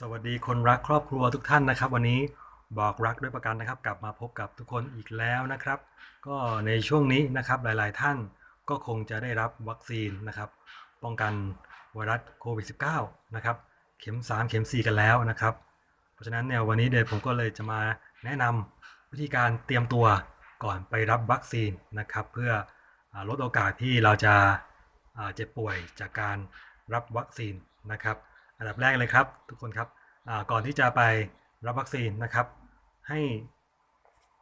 สวัสดีคนรักครอบครัวทุกท่านนะครับ วันนี้บอกรักด้วยประกันนะครับ กลับมาพบกับทุกคนอีกแล้วนะครับ ก็ในช่วงนี้นะครับหลาย ๆ ท่านก็คงจะได้รับวัคซีนนะครับ ป้องกันไวรัสโควิด -19 นะครับ เข็ม 3 เข็ม 4 กันแล้วนะครับ เพราะฉะนั้นเนี่ยวันนี้เดยผมก็เลยจะมาแนะนำวิธีการเตรียมตัวก่อนไปรับวัคซีนนะครับ เพื่ออลดโอกาสที่เราจะเจ็บป่วยจากการรับวัคซีนนะครับ อันดับแรกเลยครับทุกคนครับก่อนที่จะไปรับวัคซีนนะครับ ให้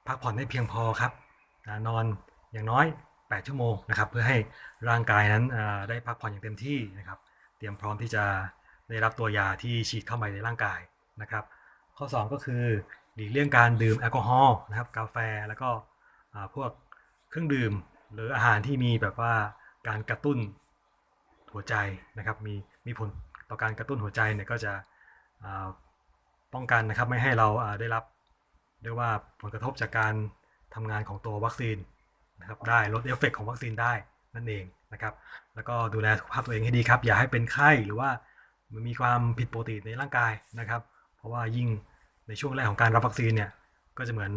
พักผ่อนให้เพียงพอครับนอนอย่างน้อย 8 ชั่วโมงนะครับ เพื่อให้ร่างกายนั้นได้พักผ่อนอย่างเต็มที่นะครับ เตรียมพร้อมที่จะได้รับตัวยาที่ฉีดเข้าไปในร่างกายนะครับ ข้อ 2 ก็คือหลีกเลี่ยงการดื่มแอลกอฮอล์นะครับ กาแฟแล้วก็พวกเครื่องดื่มหรืออาหารที่มีแบบว่าการกระตุ้นหัวใจนะครับ มีมีผล ต่อการกระตุ้นหัวใจเนี่ยก็จะป้องกันนะครับไม่ให้เราได้รับเรียกว่าผลกระทบจากการทำงานของตัววัคซีนนะครับได้ลดเอฟเฟกต์ของวัคซีนได้นั่นเองนะครับแล้วก็ดูแลสุขภาพตัวเองให้ดีครับ อย่าให้เป็นไข้หรือว่ามันมีความผิดปกติในร่างกายนะครับ เพราะว่ายิ่งในช่วงแรกของการรับวัคซีนเนี่ยก็จะเหมือน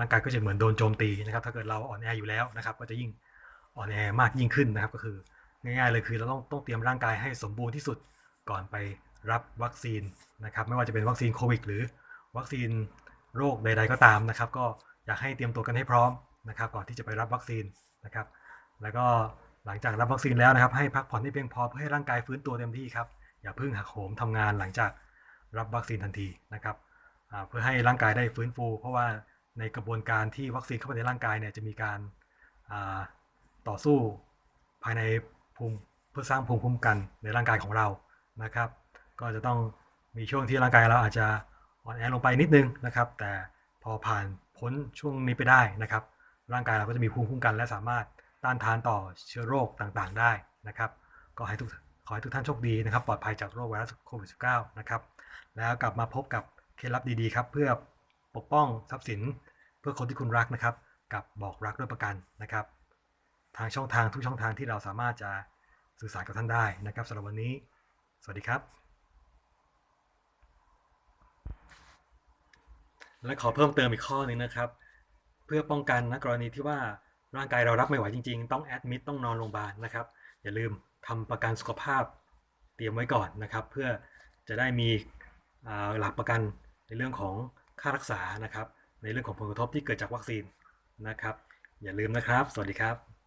ร่างกายก็จะเหมือนโดนโจมตีนะครับ ถ้าเกิดเราอ่อนแออยู่แล้วนะครับ ก็จะยิ่งอ่อนแอมากยิ่งขึ้นนะครับ ก็คือง่ายๆเลยคือเราต้องต้องเตรียมร่างกายให้สมบูรณ์ที่สุด ก่อนไปรับวัคซีนนะครับ ไม่ว่าจะเป็นวัคซีนโควิด หรือวัคซีนโรคใด ๆก็ตามนะครับ ก็อยากให้เตรียมตัวกันให้พร้อมนะครับ ก่อนที่จะไปรับวัคซีนนะครับ แล้วก็หลังจากรับวัคซีนแล้วนะครับ ให้พักผ่อนให้เพียงพอเพื่อให้ร่างกายฟื้นตัวเต็มที่ครับ อย่าเพิ่งหักโหมทำงานหลังจากรับวัคซีนทันทีนะครับเพื่อให้ร่างกายได้ฟื้นฟู เพราะว่าในกระบวนการที่วัคซีนเข้าไปในร่างกายเนี่ยจะมีการาต่อสู้ภายในภูมิเพื่อสร้างภูมิคุ้มกันในร่างกายของเรา นะครับ ก็จะต้องมีช่วงที่ร่างกายเราอาจจะอ่อนแอลงไปนิดนึงนะครับ แต่พอผ่านพ้นช่วงนี้ไปได้นะครับ ร่างกายเราก็จะมีภูมิคุ้มกัน และสามารถต้านทานต่อเชื้อโรคต่างๆ ได้นะครับ ก็ให้ทุกขอให้ทุกท่านโชคดีนะครับ ปลอดภัยจากโรคไวรัสโควิด -19 นะครับ แล้วกลับมาพบกับเคล็ดลับดีๆครับ เพื่อปกป้องทรัพย์สินเพื่อคนที่คุณรักนะครับ กับบอกรักด้วยประกันนะครับ ทางช่องทางทุกช่องทางที่เราสามารถจะสื่อสารกับท่านได้นะครับสำหรับวันนี้ สวัสดีครับ และขอเพิ่มเติมอีกข้อหนึ่งนะครับ เพื่อป้องกันนะกรณีที่ว่าร่างกายเรารับไม่ไหวจริง ๆ ต้องแอดมิดต้องนอนโรงพยาบาลนะครับ อย่าลืมทำประกันสุขภาพเตรียมไว้ก่อนนะครับ เพื่อจะได้มีหลักประกันในเรื่องของค่ารักษานะครับ ในเรื่องของผลกระทบที่เกิดจากวัคซีนนะครับ อย่าลืมนะครับ สวัสดีครับ